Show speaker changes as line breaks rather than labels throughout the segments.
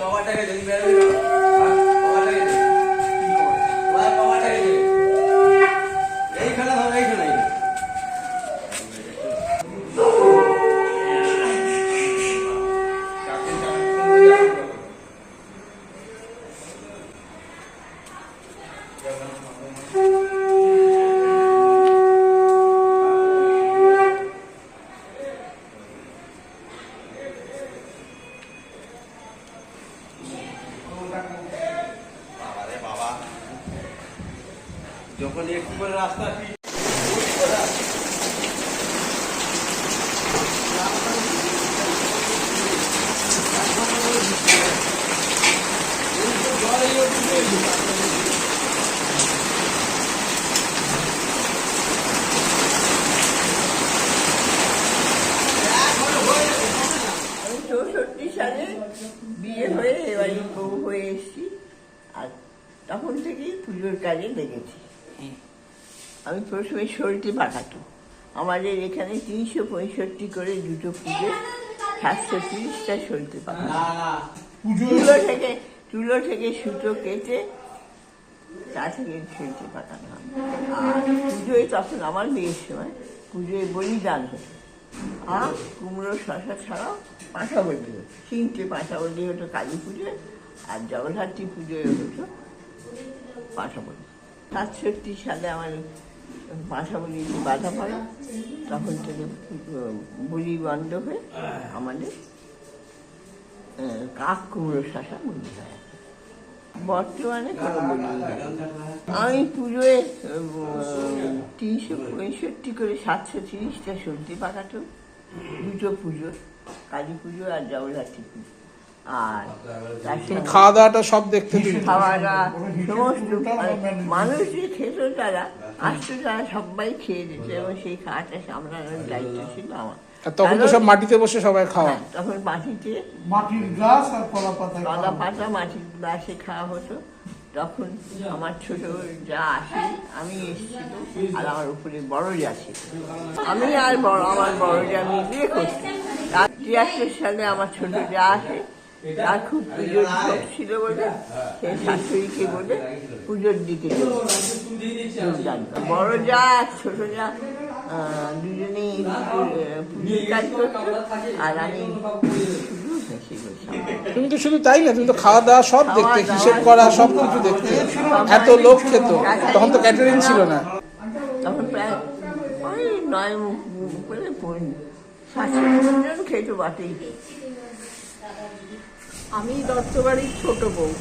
পাওয়াটাকে যদি বেরোবি যখন একটু করে রাস্তা
চৌষট্টি সালে বিয়ে হয়ে এবারে বউ হয়ে এসেছি আর তখন থেকেই পুজোর কাজে লেগেছি আমি প্রথমে সলতে পাঠাতো আমাদের এখানে তিনশো পঁয়ষট্টি করে দুটো পুজো সাতশো তিরিশটা সলতে পাঠাতো তুলো থেকে তুলো থেকে সুতো কেটে তা থেকে সলতে পাঠানো আর পুজোয় তখন আমার বিয়ের সময় পুজোয় বলিদান হতো। আর কুমড়ো শশা ছাড়াও পাঁচা বলি হতো। তিনটে পাঁচা বলি হতো কালী পুজোয় আর জগদ্ধাত্রী পুজোয় হতো পাঁচা বলি সাতষট্টি সালে আমার পাঁচা বলি, বাধা পড়ে তখন থেকে বলি বন্ধ হয়ে আমাদের কাক কুমড়ো শশা বলি হয়। বর্তমানে কোনো বলি আমি পুজোয় তিনশো পঁয়ষট্টি করে সাতশো তিরিশটা সবজি পাকাতো দুটো পুজো, কালী পুজো আর জগদ্ধাত্রী পুজো। আর
খাওয়া দাওয়াটা সব দেখতে
খাওয়া দাওয়া সমস্ত মানে মানুষ যে খেত তারা। আসতো তারা সবাই খেয়ে দিত এবং সেই খাওয়াটা সামলানোর দায়িত্ব ছিল আমার।
তখন তো সব মাটিতে বসে সবাই খাওয়া।
হ্যাঁ, তখন মাটিতে
মাটির গ্লাস আর কলা পাতা
কলা পাতা মাটির গ্লাসে খাওয়া হতো। তখন আমার ছোট যা আসে আমি এসেছিল আর আমার উপরে বড় যা ছিল আমি আর বড় আমার বড় যা মিলিয়ে করছি। তার তিয়াত্তর সালে আমার ছোট যা আসে তার খুব পুজোর ঝোঁক ছিল বলে সে শাশুড়িকে বলে পুজোর দিকে বড় যা আর ছোট যা দুজনেই পুজোর- কাজ করতো আর আমি
তুমি তো শুধু তাই না তুমি তো খাওয়া দাওয়া সব দেখতে হিসেব করা সব কিছু দেখতে। এত লোক খেত তখন তো ক্যাটারিং ছিল না।
তখন প্রায় ওই নয় মুখ মুখ করে সাতশো জন খেত বাটেই
আমি দত্তবাড়ির ছোট বউ।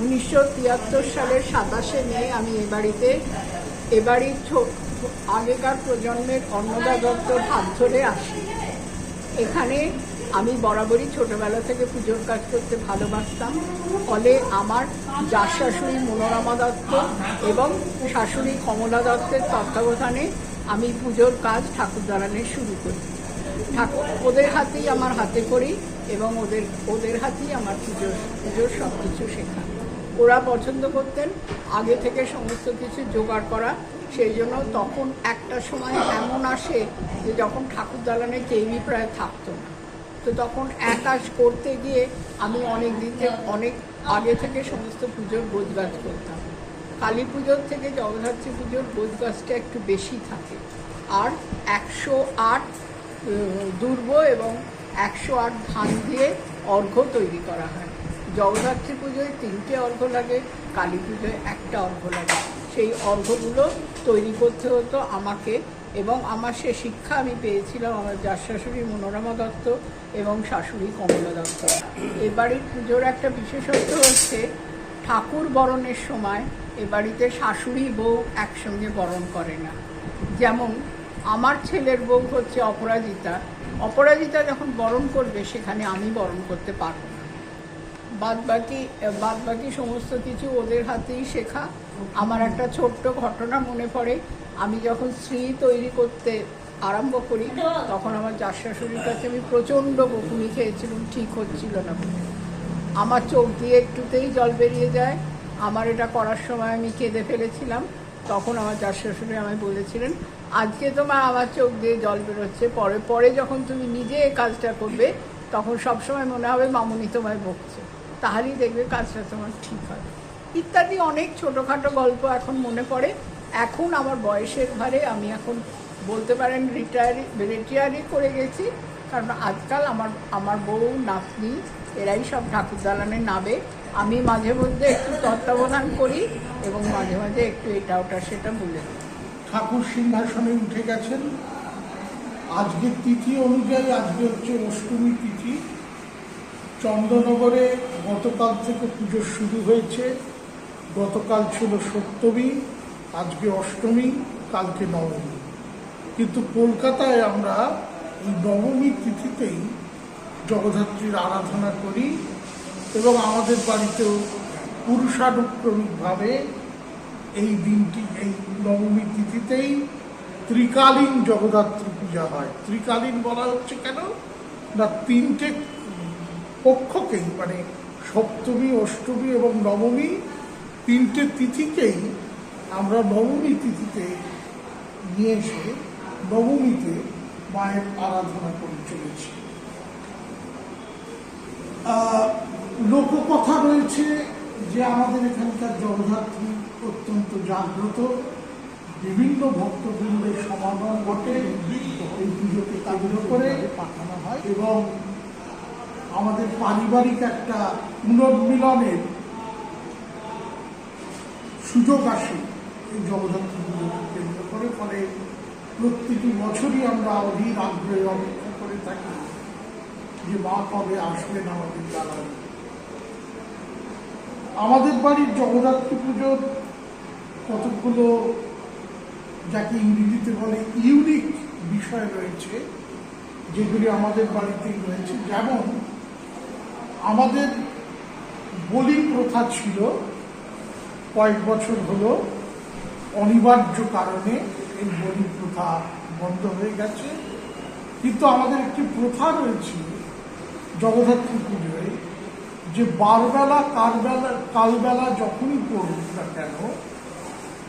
উনিশশো তিয়াত্তর সালের সাতাশে মে আমি এ বাড়িতে, এ বাড়ির আগেকার প্রজন্মের অন্নদা দত্তর হাত ধরে আসি। এখানে আমি বরাবরই ছোটবেলা থেকে পুজোর কাজ করতে ভালোবাসতাম। ফলে আমার যার শাশুড়ি মনোরমা দত্ত এবং শাশুড়ি কমলা দত্তের তত্ত্বাবধানে আমি পুজোর কাজ ঠাকুর দালানে শুরু করি। ঠাকুর ওদের হাতেই আমার হাতে করি এবং ওদের ওদের হাতেই আমার পুজোর পুজোর সব কিছু শেখা। ওরা পছন্দ করতেন, আগে থেকে সমস্ত কিছু জোগাড় করা। সেই জন্য তখন একটা সময় এমন আসে যে যখন ঠাকুর দালানে কেউই প্রায় থাকতো না। তো তখন এক কাজ করতে গিয়ে আমি অনেক দিন অনেক আগে থেকে সমস্ত পুজোর গোছগাছ করতাম। কালী পুজোর থেকে জগদ্ধাত্রী পুজোর গোছগাছটা একটু বেশি থাকে। আর একশো আট দুর্ব এবং একশো আট ধান দিয়ে অর্ঘ্য তৈরি করা হয়। জগদ্ধাত্রী পুজোয় তিনটে অর্ঘ্য লাগে, কালী পুজোয় একটা অর্ঘ্য লাগে। সেই অর্ঘ্যগুলো তৈরি করতে হতো আমাকে এবং আমার সে শিক্ষা আমি পেয়েছিলাম আমার যার শাশুড়ি মনোরমা দত্ত এবং শাশুড়ি কমলা দত্ত। এ বাড়ির পুজোর একটা বিশেষত্ব হচ্ছে ঠাকুর বরণের সময় এ বাড়িতে শাশুড়ি বউ একসঙ্গে বরণ করে না। যেমন আমার ছেলের বউ হচ্ছে অপরাজিতা। অপরাজিতা যখন বরণ করবে, সেখানে আমি বরণ করতে পারব না। বাদ বাকি বাদ বাকি সমস্ত কিছু ওদের হাতেই শেখা। আমার একটা ছোট্ট ঘটনা মনে পড়ে। আমি যখন স্ত্রী তৈরি করতে আরম্ভ করি, তখন আমার যার শাশুড়ির কাছে আমি প্রচণ্ড বকুনি খেয়েছিলাম, ঠিক হচ্ছিল না। আমার চোখ দিয়ে একটুতেই জল বেরিয়ে যায়। আমার এটা করার সময় আমি কেঁদে ফেলেছিলাম। তখন আমার যার শাশুড়ি আমায় বলেছিলেন, আজকে তোমার আমার চোখ দিয়ে জল বেরোচ্ছে, পরে পরে যখন তুমি নিজে এই কাজটা করবে, তখন সবসময় মনে হবে মামুনি তোমায় বকছে। তাহলেই দেখবে কাজটা তোমার ঠিক হয়। ইত্যাদি অনেক ছোটোখাটো গল্প এখন মনে পড়ে। এখন আমার বয়সের ভারে আমি এখন বলতে পারেন রিটায়ারি রিটায়ারি করে গেছি। কারণ আজকাল আমার আমার বউ, নাতনি, এরাই সব ঠাকুর দালানে নাবে। আমি মাঝে মধ্যে একটু তত্ত্বাবধান করি এবং মাঝে মাঝে একটু এটা ওটা সেটা বলে।
ঠাকুর সিংহাসনে উঠে গেছেন। আজকের তিথি অনুযায়ী, আজকে হচ্ছে অষ্টমী তিথি। চন্দ্রনগরে গতকাল থেকে পুজো শুরু হয়েছে। গতকাল ছিল সপ্তমী, আজকে অষ্টমী, কালকে নবমী। কিন্তু কলকাতায় আমরা এই নবমী তিথিতেই জগদ্ধাত্রীর আরাধনা করি। এবং আমাদের বাড়িতেও পুরুষানুক্রমিকভাবে এই দিনটি, এই নবমী তিথিতেই ত্রিকালীন জগদ্ধাত্রী পূজা হয়। ত্রিকালীন বলা হচ্ছে কেন? না, তিনটে পক্ষকেই মানে সপ্তমী, অষ্টমী এবং নবমী, তিনটে তিথিকেই আমরা নবমী তিথিতে নিয়ে এসে নবমীতে মায়ের আরাধনা করে চলেছি। লোককথা রয়েছে যে আমাদের এখানকার জগদ্ধাত্রী অত্যন্ত জাগ্রত। বিভিন্ন ভক্তবৃন্দের সমাগম ঘটে, এই পুজোকে কেন্দ্র করে। পাঠানো হয় এবং আমাদের পারিবারিক একটা পুনর্মিলনের সুযোগ আসে এই জগদ্ধাত্রী পুজোকে কেন্দ্র করে। ফলে প্রত্যেকটি বছরই আমরা অধীর আগ্রহে অপেক্ষা করে থাকি যে মা কবে আসবেন আমাদের জানাবে আমাদের বাড়ির জগদ্ধাত্রী পুজোর কতগুলো যাকে ইংরেজিতে বলে ইউনিক বিষয় রয়েছে, যেগুলি আমাদের বাড়িতেই রয়েছে। যেমন, আমাদের বলি প্রথা ছিল, কয়েক বছর হলো, অনিবার্য কারণে এই বলি প্রথা বন্ধ হয়ে গেছে। কিন্তু আমাদের একটি প্রথা রয়েছে, জগদ্ধাত্রী পুজোয়। যে বারবেলা, কালবেলা কালবেলা যখনই পড়ুক না কেন,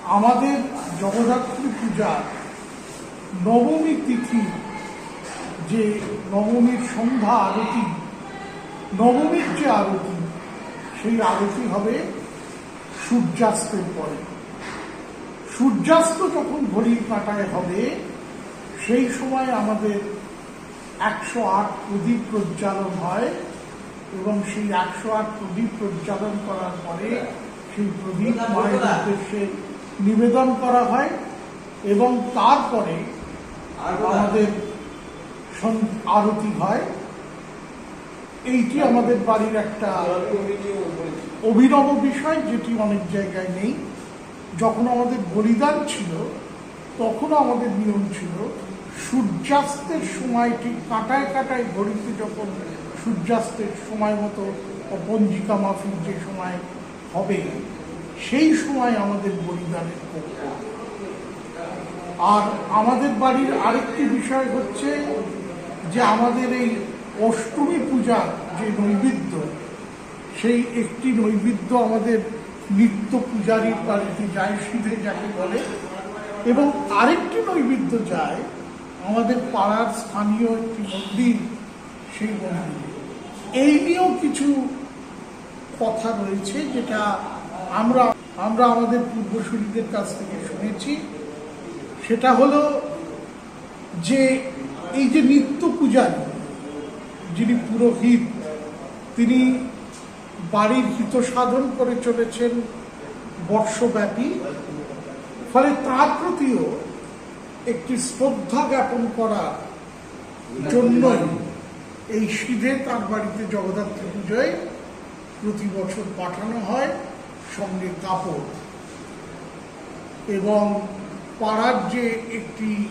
আমাদের জগদ্ধাত্রী পূজার নবমী তিথি, যে নবমীর সন্ধ্যা আরতি, নবমীর যে আরতি, সেই আরতি হবে সূর্যাস্তের পরে। সূর্যাস্ত যখন ঘড়ির কাঁটায় হবে, সেই সময় আমাদের একশো আট প্রদীপ প্রজ্বালন হয়। এবং সেই একশো আট প্রদীপ প্রজ্বালন করার পরে সেই প্রদীপ মায়ের উদ্দেশ্যে নিবেদন করা হয় এবং তারপরে আমাদের আরতি হয়। এইটি আমাদের বাড়ির একটা অভিনব বিষয় যেটি অনেক জায়গায় নেই। যখন আমাদের বলিদান ছিল তখন আমাদের নিয়ম ছিল সূর্যাস্তের সময় ঠিক কাটায় কাটায় ঘড়িতে যখন সূর্যাস্তের সময় মতো পঞ্জিকা মাফিক যে সময় হবে, সেই সময় আমাদের বলিদানের পক্ষ আর আমাদের বাড়ির আরেকটি বিষয় হচ্ছে যে আমাদের এই অষ্টমী পূজার যে নৈবেদ্য, সেই একটি নৈবেদ্য আমাদের নিত্য পূজারীর বাড়িতে যায়, সিধে যাকে বলে। এবং আরেকটি নৈবেদ্য যায়, আমাদের পাড়ার স্থানীয় একটি মন্দির, সেই মন্দিরে। এই নিয়েও কিছু কথা রয়েছে যেটা আমরা আমরা আমাদের পূর্বসূরীদের কাছ থেকে শুনেছি। সেটা হলো যে এই যে নিত্য পূজারী যিনি পুরোহিত, তিনি বাড়ির হিত সাধন করে চলেছেন বর্ষব্যাপী, ফলে তার প্রতিও একটি শ্রদ্ধা জ্ঞাপন করার জন্যই এই সিধে তার বাড়িতে জগদ্ধাত্রী পুজোয় প্রতি বছর পাঠানো হয় সঙ্গে কাপড় এবং পাড়ার যে একটি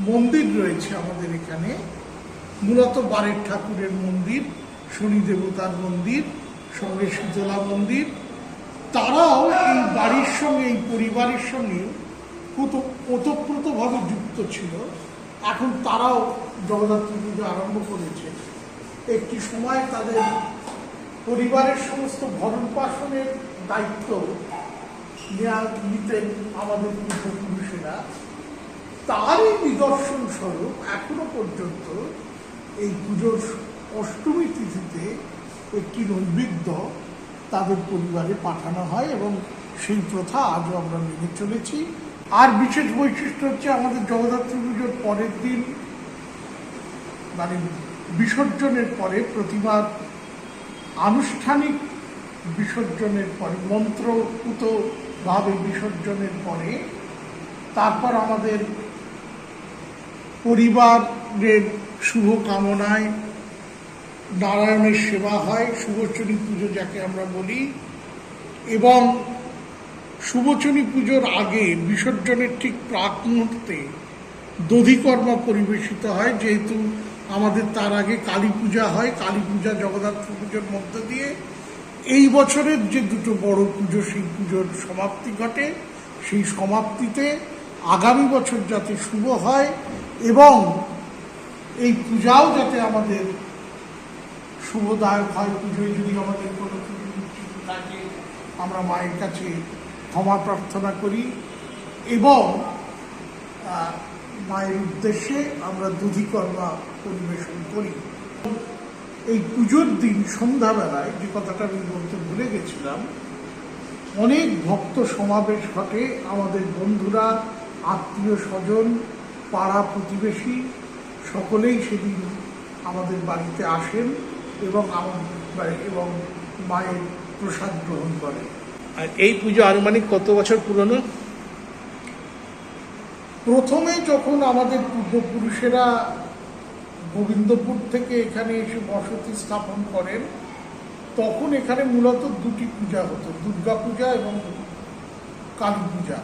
মন্দির রয়েছে আমাদের এখানে, মূলত বারের ঠাকুরের মন্দির, শনি দেবতার মন্দির, সঙ্গে শীতলা মন্দির। তারাও এই বাড়ির সঙ্গে, এই পরিবারের সঙ্গে ওত- ওতপ্রোতভাবে যুক্ত ছিল। এখন তারাও জগদ্ধাত্রী পুজো আরম্ভ করেছে। একটি সময় তাদের পরিবারের সমস্ত ভরণ পাশনের দায়িত্ব নেওয়া নিতেন আমাদের পূর্বপুরুষেরা। তারই নিদর্শন স্বরূপ এখনও পর্যন্ত এই পুজোর অষ্টমী তিথিতে একটি নৈবেদ্য তাদের পরিবারে পাঠানো হয় এবং সেই প্রথা আজও আমরা মেনে চলেছি। আর বিশেষ বৈশিষ্ট্য হচ্ছে আমাদের জগদ্ধাত্রী পুজোর পরের দিন মানে বিসর্জনের পরে প্রতিমার আনুষ্ঠানিক বিসর্জনের পরে মন্ত্রপুতভাবে বিসর্জনের পরে, তারপর আমাদের পরিবারের শুভ কামনায় নারায়ণের সেবা হয় শুভচরী পুজো যাকে আমরা বলি, এবং শুভচরী পুজোর আগে বিসর্জনের ঠিক প্রাক মুহূর্তে দধিকর্মা পরিবেশিত হয়, যেহেতু আমাদের তার আগে কালী পূজা হয়। কালী পূজা জগদ্ধাত্রী পুজোর মধ্য দিয়ে এই বছরের যে দুটো বড় পুজো, সেই পুজোর সমাপ্তি ঘটে। সেই সমাপ্তিতে আগামী বছর যাতে শুভ হয় এবং এই পূজাও যাতে আমাদের শুভদায়ক হয়। পুজোয় যদি আমাদের কোনো থাকে, আমরা মায়ের কাছে ক্ষমা প্রার্থনা করি এবং মায়ের উদ্দেশ্যে আমরা দুধিকর্মা পরিবেশন করি। এই পুজোর দিন সন্ধ্যাবেলায় যে কথাটা আমি বলতে ভুলে গেছিলাম, অনেক ভক্ত সমাবেশ ঘটে। আমাদের বন্ধুরা, আত্মীয় স্বজন, পাড়া প্রতিবেশী, সকলেই সেদিন আমাদের বাড়িতে আসেন এবং আমাদের বাড়ি- এবং মায়ের প্রসাদ গ্রহণ করে
আর এই পুজো আনুমানিক কত বছর পুরনো?
প্রথমে যখন আমাদের পূর্বপুরুষেরা গোবিন্দপুর থেকে এখানে এসে বসতি স্থাপন করেন, তখন এখানে মূলত দুটি পূজা হতো, দুর্গা পূজা এবং কালী পূজা।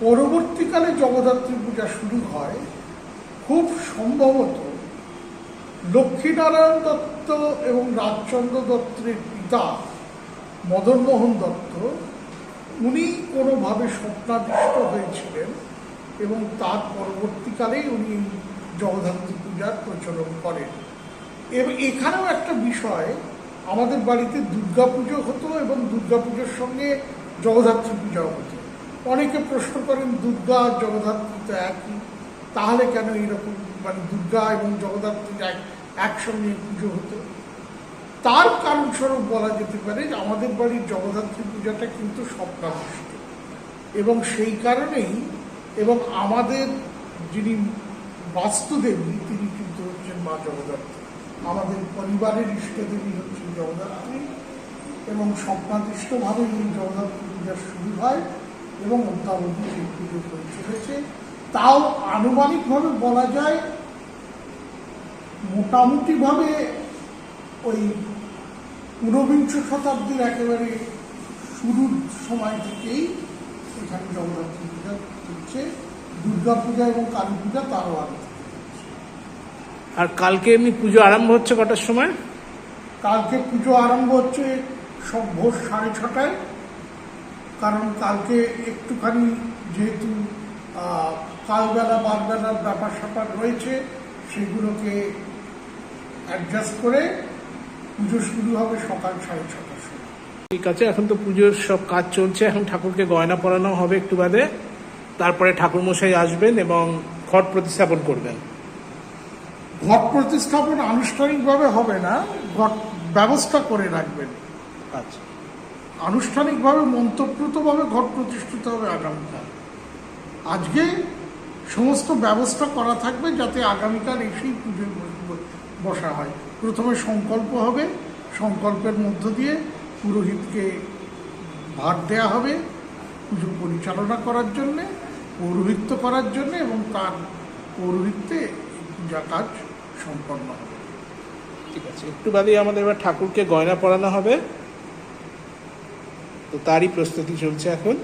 পরবর্তীকালে জগদ্ধাত্রী পূজা শুরু হয়। খুব সম্ভবত লক্ষ্মীনারায়ণ দত্ত এবং রাজচন্দ্র দত্তের পিতা মদনমোহন দত্ত, উনি কোনোভাবে স্বপ্নাদিষ্ট হয়েছিলেন এবং তার পরবর্তীকালেই উনি জগদ্ধাত্রী পূজার প্রচলন করেন। এবং এখানেও একটা বিষয়, আমাদের বাড়িতে দুর্গাপুজো হতো এবং দুর্গাপুজোর সঙ্গে জগদ্ধাত্রী পূজাও হতো। অনেকে প্রশ্ন করেন, দুর্গা আর জগদ্ধাত্রী তো একই, তাহলে কেন এরকম মানে দুর্গা এবং জগদ্ধাত্রী এক, একসঙ্গে পুজো হতো? তার কারণস্বরূপ বলা যেতে পারে যে আমাদের বাড়ির জগদ্ধাত্রী পূজাটা কিন্তু স্বপ্নাবিষ্ট এবং সেই কারণেই এবং আমাদের যিনি বাস্তুদেবী, তিনি কিন্তু হচ্ছেন মা জগদ্ধাত্রী। আমাদের পরিবারের ইষ্টদেবী হচ্ছেন জগদ্ধাত্রী এবং স্বপ্নাদিষ্টভাবে এই জগদ্ধাত্রী পূজা শুরু হয় এবং অদ্যাবধি সেই পুজো হয়ে চলেছে। তাও আনুমানিকভাবে বলা যায়, মোটামুটিভাবে ওই ঊনবিংশ শতাব্দীর একেবারে শুরুর সময় থেকেই এখানে জগদ্ধাত্রী পূজা চলছে দুর্গা পূজা এবং কালী পূজা তারও আগে।
আর কালকে এমনি পুজো আরম্ভ হচ্ছে কটার সময়?
কালকে পুজো আরম্ভ হচ্ছে সব ভোর সাড়ে ছটায়। কারণ কালকে একটুখানি যেহেতু কালবেলা বারবেলার ব্যাপার স্যাপার রয়েছে সেগুলোকে অ্যাডজাস্ট করে পুজো শুরু হবে সকাল সাড়ে ছটার সময়।
ঠিক আছে এখন তো পুজোর সব কাজ চলছে এখন ঠাকুরকে গয়না পরানো হবে একটু বাদে। তারপরে ঠাকুর মশাই আসবেন এবং ঘট প্রতিস্থাপন করবেন।
ঘট প্রতিস্থাপন আনুষ্ঠানিকভাবে হবে না ঘট ব্যবস্থা করে রাখবেন।
আচ্ছা।
আনুষ্ঠানিকভাবে মন্ত্রপ্রুতভাবে ঘট প্রতিষ্ঠিত হবে আগামীকাল। আজকে সমস্ত ব্যবস্থা করা থাকবে যাতে আগামীকাল এসেই পুজোয় বস- হয়। প্রথমে সংকল্প হবে, সংকল্পের মধ্য দিয়ে পুরোহিতকে ভার দেয়া হবে পুজো পরিচালনা করার জন্যে, পৌরোহিত্য করার জন্যে এবং তার পৌরোহিত্যে পূজা কাজ সম্পন্ন হবে।
ঠিক আছে, একটু বাদেই আমাদের এবার ঠাকুরকে গয়না পরানো হবে। তো তারই প্রস্তুতি চলছে এখন।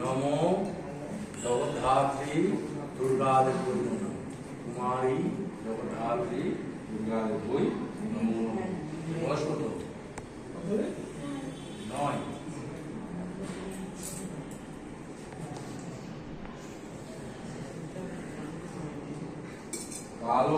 নম জগদ্ধাত্রী দুর্গাদেবী কুমারী জগদ্ধাত্রী দুর্গাদেবী নম বয়স কত নয় কালো